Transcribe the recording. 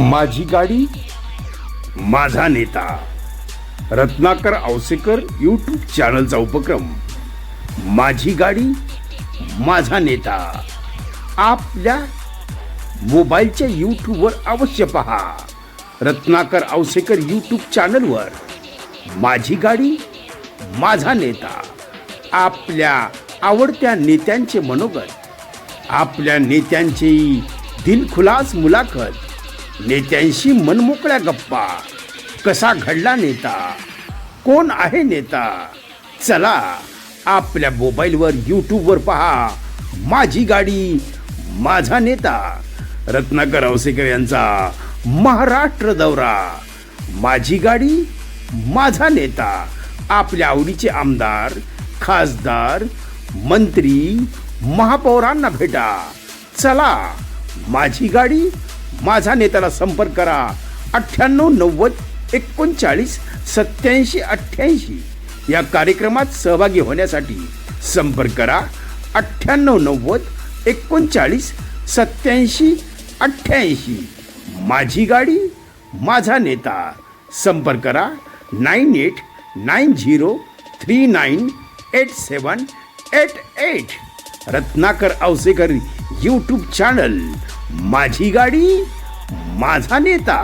माझी गाडी माझा नेता. रत्नाकर औसेकर यूट्यूब चॅनलचा उपक्रम. माझी गाडी माझा नेता. आपल्या मोबाईलच्या यूट्यूबवर अवश्य पहा. रत्नाकर औसेकर यूट्यूब चॅनलवर माझी गाडी माझा नेता. आपल्या आवडत्या नेत्यांचे मनोगत. आपल्या नेत्यांची दिलखुलास मुलाखत. नेत्यांशी मनमोकळ्या गप्पा. कसा घडला नेता? कोण आहे नेता? चला आपल्या मोबाईलवर यूट्यूबवर पहा. माझी गाडी माझा नेता. रत्नाकर औसेकर यांचा महाराष्ट्र दौरा. माझी गाडी माझा नेता. आपल्या आवडीचे आमदार खासदार मंत्री महापौरांना भेटा. चला माझी गाडी माझा नेत्याला संपर्क करा. अठ्ठ्याण्णव नव्वद एकोणचाळीस सत्याऐंशी अठ्ठ्याऐंशी. या कार्यक्रमात सहभागी होण्यासाठी संपर्क करा. अठ्ठ्याण्णव नव्वद एकोणचाळीस सत्याऐंशी अठ्ठ्याऐंशी. माझी गाडी माझा नेता. संपर्क करा. Nine eight nine zero three nine eight seven eight eight. Ratnakar Ausekar YouTube channel. माझी गाडी माझा नेता.